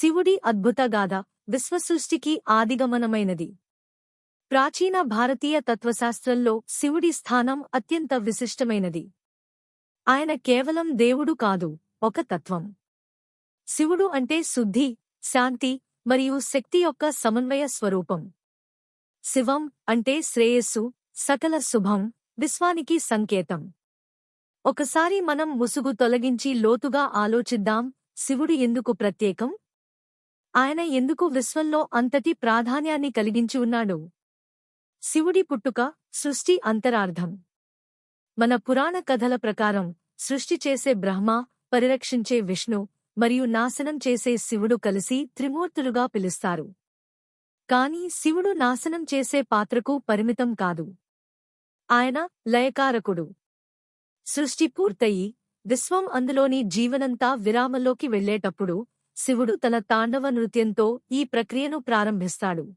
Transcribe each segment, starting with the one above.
శివుడి అద్భుతగాథ విశ్వసృష్టికి ఆదిగమనమైనది. ప్రాచీన భారతీయ తత్వశాస్త్రంలో శివుడి స్థానం అత్యంత విశిష్టమైనది. ఆయన కేవలం దేవుడు కాదు ఒక తత్వం. శివుడు అంటే శుద్ధి శాంతి మరియు శక్తి యొక్క సమన్వయ స్వరూపం. శివం అంటే శ్రేయస్సు సకల శుభం విశ్వానికి సంకేతం. ఒకసారి మనం ముసుగు తొలగించి లోతుగా ఆలోచిద్దాం శివుడు ఎందుకు ప్రత్యేకం? ఆయన ఎందుకు విశ్వంలో అంతటి ప్రాధాన్యాన్ని కలిగించి ఉన్నాడు? శివుడి పుట్టుక సృష్టి అంతరార్థం. మన పురాణ కథల ప్రకారం సృష్టి చేసే బ్రహ్మ పరిరక్షించే విష్ణు మరియు నాశనం చేసే శివుడు కలిసి త్రిమూర్తులుగా పిలుస్తారు. కాని శివుడు నాశనం చేసే పాత్రకు పరిమితం కాదు. ఆయన లయకారకుడు. సృష్టి పూర్తయి విశ్వం అందులోని జీవనంతా విరామంలోకి వెళ్ళేటప్పుడు శివుడు తన తాండవ నృత్యంతో ఈ ప్రక్రియను ప్రారంభిస్తాడు.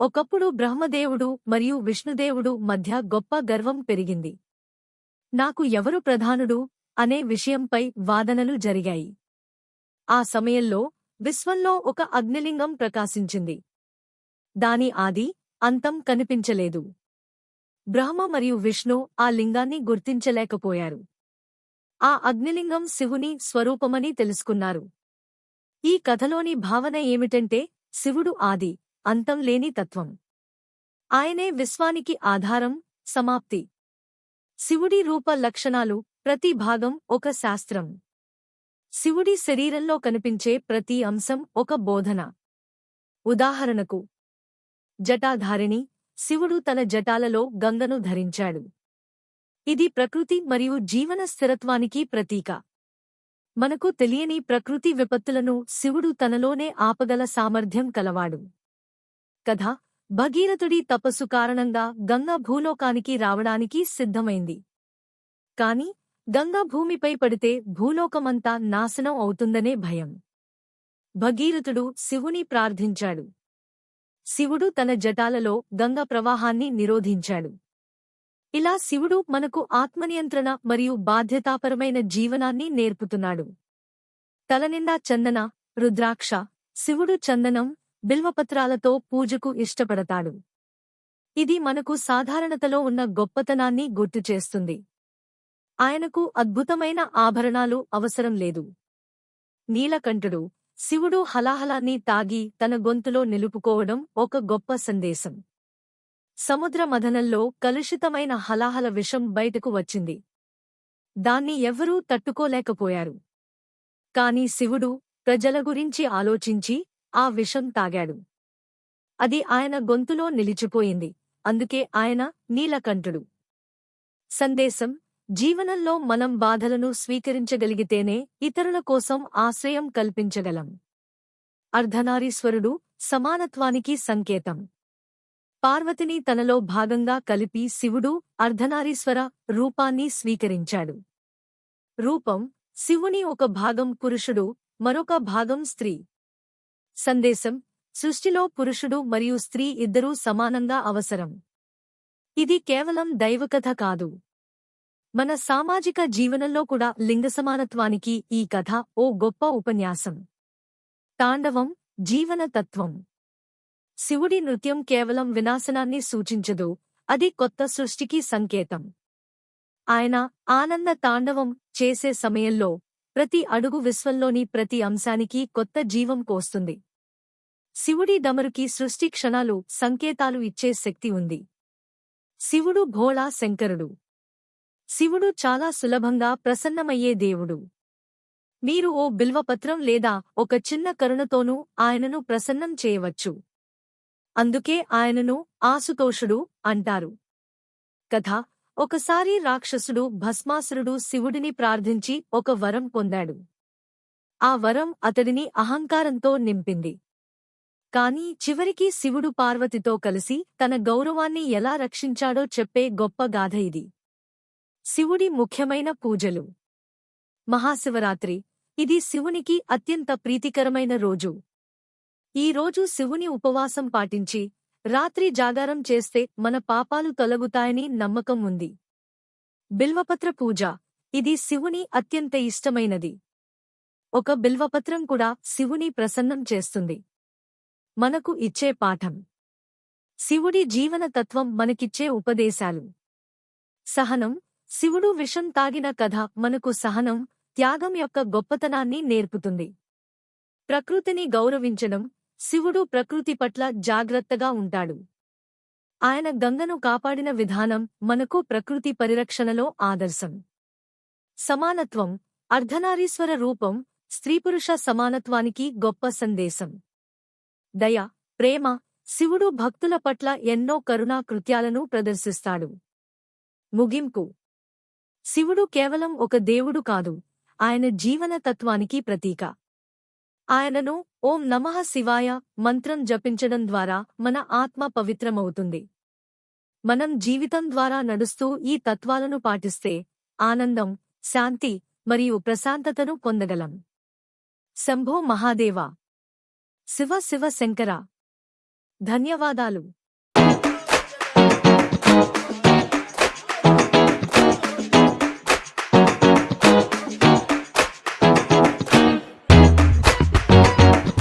ఒకప్పుడు బ్రహ్మదేవుడు మరియు విష్ణుదేవుడు మధ్య గొప్ప గర్వం పెరిగింది. నాకు ఎవరు ప్రధానుడు అనే విషయంపై వాదనలు జరిగాయి. ఆ సమయంలో విశ్వంలో ఒక అగ్నిలింగం ప్రకాశించింది. దాని ఆది అంతం కనిపించలేదు. బ్రహ్మ మరియు విష్ణు ఆ లింగాన్ని గుర్తించలేకపోయారు. ఆ అగ్నిలింగం శివుని స్వరూపమని తెలుసుకున్నారు. ఈ కథలోని భావన ఏమిటంటే శివుడు ఆది అంతం లేని తత్వం. ఆయనే విశ్వానికి ఆధారం సమాప్తి. శివుడి రూప లక్షణాలు ప్రతి భాగం ఒక శాస్త్రం. శివుడి శరీరంలో కనిపించే ప్రతి అంశం ఒక బోధన. ఉదాహరణకు జటాధారిణి శివుడు తన జటాలలో గంగను ధరించాడు. ఇది ప్రకృతి మరియు జీవన స్థిరత్వానికి ప్రతీక. మనకు తెలియని ప్రకృతి విపత్తులను శివుడు తనలోనే ఆపగల సామర్థ్యం కలవాడు. కథ భగీరథుడి తపస్సు కారణంగా గంగా భూలోకానికి రావడానికి సిద్ధమైంది. కాని గంగా భూమిపై పడితే భూలోకమంతా నాశనం అవుతుందనే భయం. భగీరథుడు శివుని ప్రార్థించాడు. శివుడు తన జటాలలో గంగా ప్రవాహాన్ని నిరోధించాడు. ఇలా శివుడు మనకు ఆత్మనియంత్రణ మరియు బాధ్యతాపరమైన జీవనాన్ని నేర్పుతున్నాడు. తలనిండా చందన రుద్రాక్ష శివుడు చందనం బిల్వపత్రాలతో పూజకు ఇష్టపడతాడు. ఇది మనకు సాధారణతలో ఉన్న గొప్పతనాన్ని గుర్తుచేస్తుంది ఆయనకు అద్భుతమైన ఆభరణాలు అవసరం లేదు. నీలకంఠుడు శివుడు హలాహలాన్ని తాగి తన గొంతులో నిలుపుకోవడం ఒక గొప్ప సందేశం. సముద్ర మథనంలో కలుషితమైన హలాహల విషం బయటకు వచ్చింది. దాన్ని ఎవ్వరూ తట్టుకోలేకపోయారు. కాని శివుడు ప్రజల గురించి ఆలోచించి ఆ విషం తాగాడు. అది ఆయన గొంతులో నిలిచిపోయింది. అందుకే ఆయన నీలకంఠుడు. సందేశం జీవనంలో మనం బాధలను స్వీకరించగలిగితేనే ఇతరుల కోసం ఆశ్రయం కల్పించగలం. అర్ధనారీశ్వరుడు సమానత్వానికి సంకేతం. పార్వతిని తనలో భాగంగా కలిపి శివుడు అర్ధనారీశ్వర రూపాన్ని స్వీకరించాడు. రూపం శివుని ఒక భాగం పురుషుడు మరొక భాగం స్త్రీ. సందేశం సృష్టిలో పురుషుడు మరియు స్త్రీ ఇద్దరూ సమానంగా అవసరం. ఇది కేవలం దైవకథ కాదు. మన సామాజిక జీవనంలో కూడా లింగ సమానత్వానికి ఈ కథ ఓ గొప్ప ఉపన్యాసం. తాండవం జీవన తత్వం. శివుడి నృత్యం కేవలం వినాశనాన్ని సూచించదు. అది కొత్త సృష్టికి సంకేతం. ఆయన ఆనంద తాండవం చేసే సమయంలో ప్రతి అడుగు విశ్వంలోని ప్రతి అంశానికి కొత్త జీవం కోస్తుంది. శివుడి డమరుకి సృష్టి క్షణాలు సంకేతాలు ఇచ్చే శక్తి ఉంది. శివుడు భోళా శంకరుడు. శివుడు చాలా సులభంగా ప్రసన్నమయ్యే దేవుడు. మీరు ఓ బిల్వపత్రం లేదా ఒక చిన్న కరుణతోనూ ఆయనను ప్రసన్నం చేయవచ్చు. అందుకే ఆయనను ఆసుతోషుడు అంటారు. కథ. ఒకసారి రాక్షసుడు భస్మాసురుడు శివుడిని ప్రార్థించి ఒక వరం పొందాడు. ఆ వరం అతడిని అహంకారంతో నింపింది. కాని చివరికి శివుడు పార్వతితో కలిసి తన గౌరవాన్ని ఎలా రక్షించాడో చెప్పే గొప్ప గాథ ఇది. శివుడి ముఖ్యమైన పూజలు. మహాశివరాత్రి. ఇది శివునికి అత్యంత ప్రీతికరమైన రోజు. ఈ రోజు శివుని ఉపవాసం పాటించి రాత్రి జాగారం చేస్తే మన పాపాలు తొలగుతాయని నమ్మకం ఉంది. బిల్వపత్ర పూజ. ఇది శివుని అత్యంత ఇష్టమైనది. ఒక బిల్వపత్రం కూడా శివుని ప్రసన్నం చేస్తుంది. మనకు ఇచ్చే పాఠం. శివుడి జీవన తత్వం మనకిచ్చే ఉపదేశాలు. సహనం. శివుడు విషం తాగిన కథ మనకు సహనం త్యాగం యొక్క గొప్పతనాన్ని నేర్పుతుంది. ప్రకృతిని గౌరవించడం శివుడు ప్రకృతి పట్ల జాగ్రత్తగా ఉంటాడు. ఆయన గంగను కాపాడిన విధానం మనకు ప్రకృతి పరిరక్షణలో ఆదర్శం. సమానత్వం అర్ధనారీశ్వర రూపం స్త్రీపురుష సమానత్వానికి గొప్ప సందేశం. దయ ప్రేమ శివుడు భక్తుల పట్ల ఎన్నో కరుణా కృత్యాలను ప్రదర్శిస్తాడు. ముగింపు. శివుడు కేవలం ఒక దేవుడు కాదు ఆయన జీవన తత్వానికి ప్రతీక. ఆయనను ఓం నమః శివాయ మంత్రం జపించడం ద్వారా మన ఆత్మ పవిత్రమవుతుంది. మనం జీవితం ద్వారా నడుస్తూ ఈ తత్వాలను పాటిస్తే ఆనందం శాంతి మరియు ప్రశాంతతను పొందగలం. శంభో మహాదేవ. శివ శివ శంకర. ధన్యవాదాలు.